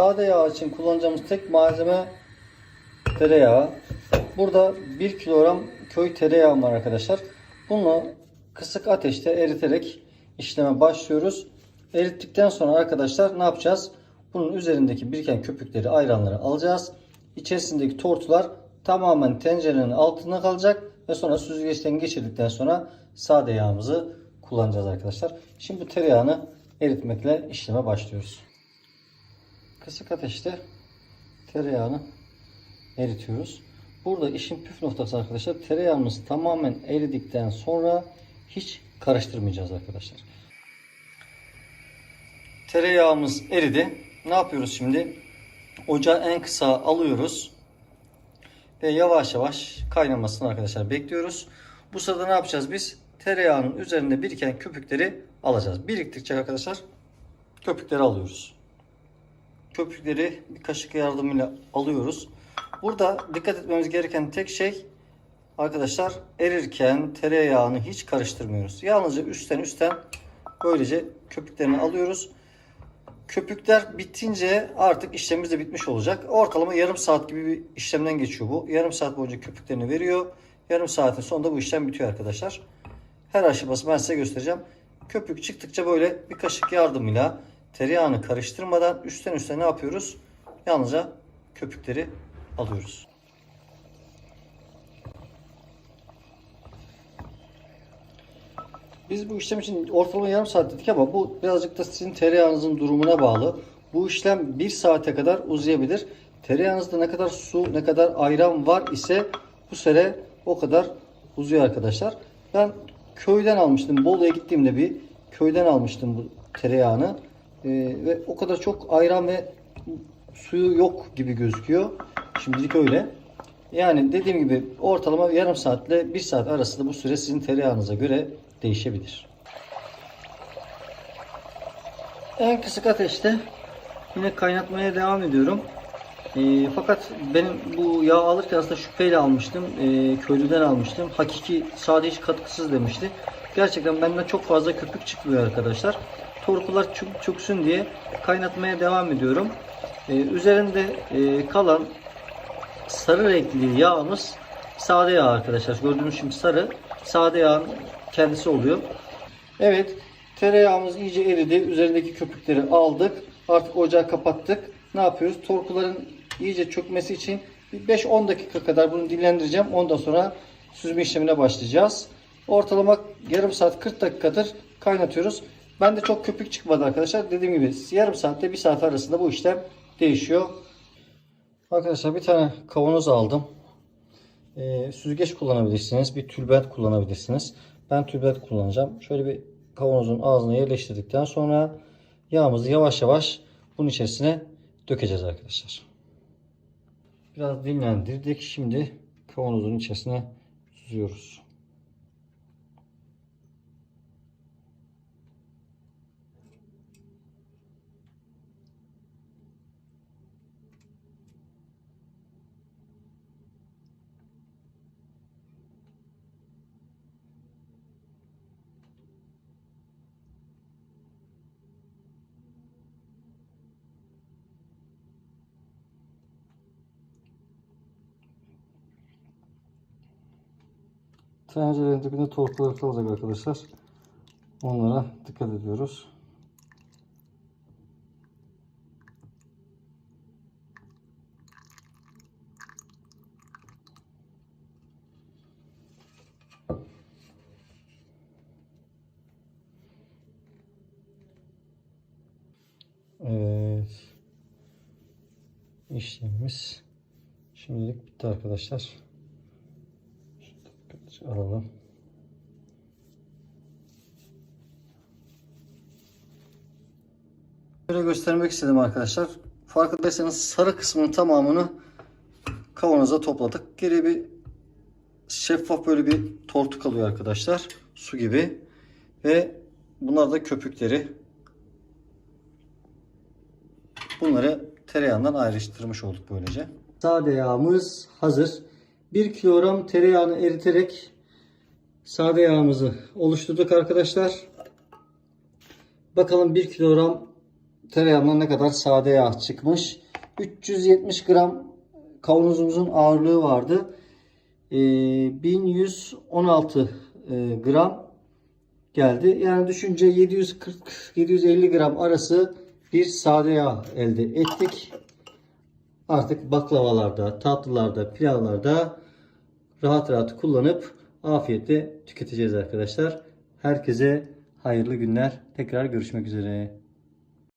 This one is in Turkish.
Sade yağ için kullanacağımız tek malzeme tereyağı. Burada 1 kilogram köy tereyağı var arkadaşlar. Bunu kısık ateşte eriterek işleme başlıyoruz. Erittikten sonra arkadaşlar ne yapacağız? Bunun üzerindeki biriken köpükleri, ayranları alacağız. İçerisindeki tortular tamamen tencerenin altında kalacak ve sonra süzgeçten geçirdikten sonra sade yağımızı kullanacağız arkadaşlar. Şimdi bu tereyağını eritmekle işleme başlıyoruz. Kısık ateşte tereyağını eritiyoruz. Burada işin püf noktası arkadaşlar tereyağımız tamamen eridikten sonra hiç karıştırmayacağız arkadaşlar. Tereyağımız eridi. Ne yapıyoruz şimdi? Ocağı en kısa alıyoruz. Ve yavaş yavaş kaynamasını arkadaşlar bekliyoruz. Bu sırada ne yapacağız biz? Tereyağının üzerinde biriken köpükleri alacağız. Biriktikçe arkadaşlar köpükleri alıyoruz. Köpükleri bir kaşık yardımıyla alıyoruz. Burada dikkat etmemiz gereken tek şey arkadaşlar erirken tereyağını hiç karıştırmıyoruz. Yalnızca üstten üstten böylece köpüklerini alıyoruz. Köpükler bitince artık işlemimiz de bitmiş olacak. Ortalama yarım saat gibi bir işlemden geçiyor bu. Yarım saat boyunca köpüklerini veriyor. Yarım saatin sonunda bu işlem bitiyor arkadaşlar. Her aşaması ben size göstereceğim. Köpük çıktıkça böyle bir kaşık yardımıyla tereyağını karıştırmadan üstten üstten ne yapıyoruz? Yalnızca köpükleri alıyoruz. Biz bu işlem için ortalama yarım saat dedik ama bu birazcık da sizin tereyağınızın durumuna bağlı. Bu işlem bir saate kadar uzayabilir. Tereyağınızda ne kadar su, ne kadar ayran var ise bu süre o kadar uzuyor arkadaşlar. Ben köyden almıştım. Bolu'ya gittiğimde bir köyden almıştım bu tereyağını. Ee, ve o kadar çok ayran ve suyu yok gibi gözüküyor. Şimdilik öyle. Yani dediğim gibi ortalama yarım saatle bir saat arasında bu süre sizin tereyağınıza göre değişebilir. En kısık ateşte yine kaynatmaya devam ediyorum. Ee, fakat benim bu yağ alırken aslında şüpheyle almıştım. Ee, köylüden almıştım. Hakiki sade hiç katkısız demişti. Gerçekten benden çok fazla köpük çıkmıyor arkadaşlar. Torkular çok çöksün diye kaynatmaya devam ediyorum. Ee, üzerinde e, kalan sarı renkli yağımız sade yağ arkadaşlar. Gördüğünüz şimdi sarı. Sade yağın kendisi oluyor. Evet. Tereyağımız iyice eridi. Üzerindeki köpükleri aldık. Artık ocağı kapattık. Ne yapıyoruz? Torkuların iyice çökmesi için bir 5-10 dakika kadar bunu dinlendireceğim. Ondan sonra süzme işlemine başlayacağız. Ortalama yarım saat 40 dakikadır kaynatıyoruz. Ben de çok köpük çıkmadı arkadaşlar. Dediğim gibi yarım saatte 1 saat arasında bu işlem değişiyor. Arkadaşlar bir tane kavanoz aldım. Ee, süzgeç kullanabilirsiniz. Bir tülbent kullanabilirsiniz. Ben tülbent kullanacağım. Şöyle bir kavanozun ağzına yerleştirdikten sonra yağımızı yavaş yavaş bunun içerisine dökeceğiz arkadaşlar. Biraz dinlendirdik. Şimdi kavanozun içerisine süzüyoruz. Tencerenin dibinde torkular kalacak arkadaşlar. Onlara dikkat ediyoruz. Evet. İşlemimiz şimdilik bitti arkadaşlar. Şöyle alalım. Böyle göstermek istedim arkadaşlar. Farkındaysanız sarı kısmının tamamını kavanoza topladık. Geri bir şeffaf böyle bir tortu kalıyor arkadaşlar. Su gibi. Ve bunlar da köpükleri. Bunları tereyağından ayrıştırmış olduk böylece. Sade yağımız hazır. 1 kilogram tereyağını eriterek sade yağımızı oluşturduk arkadaşlar. Bakalım 1 kilogram tereyağından ne kadar sade yağ çıkmış. 370 gram kavanozumuzun ağırlığı vardı. Ee, 1116 e, gram geldi. Yani düşünce 740-750 gram arası bir sade yağ elde ettik. Artık baklavalarda, tatlılarda, pilavlarda rahat rahat kullanıp afiyetle tüketeceğiz arkadaşlar. Herkese hayırlı günler. Tekrar görüşmek üzere.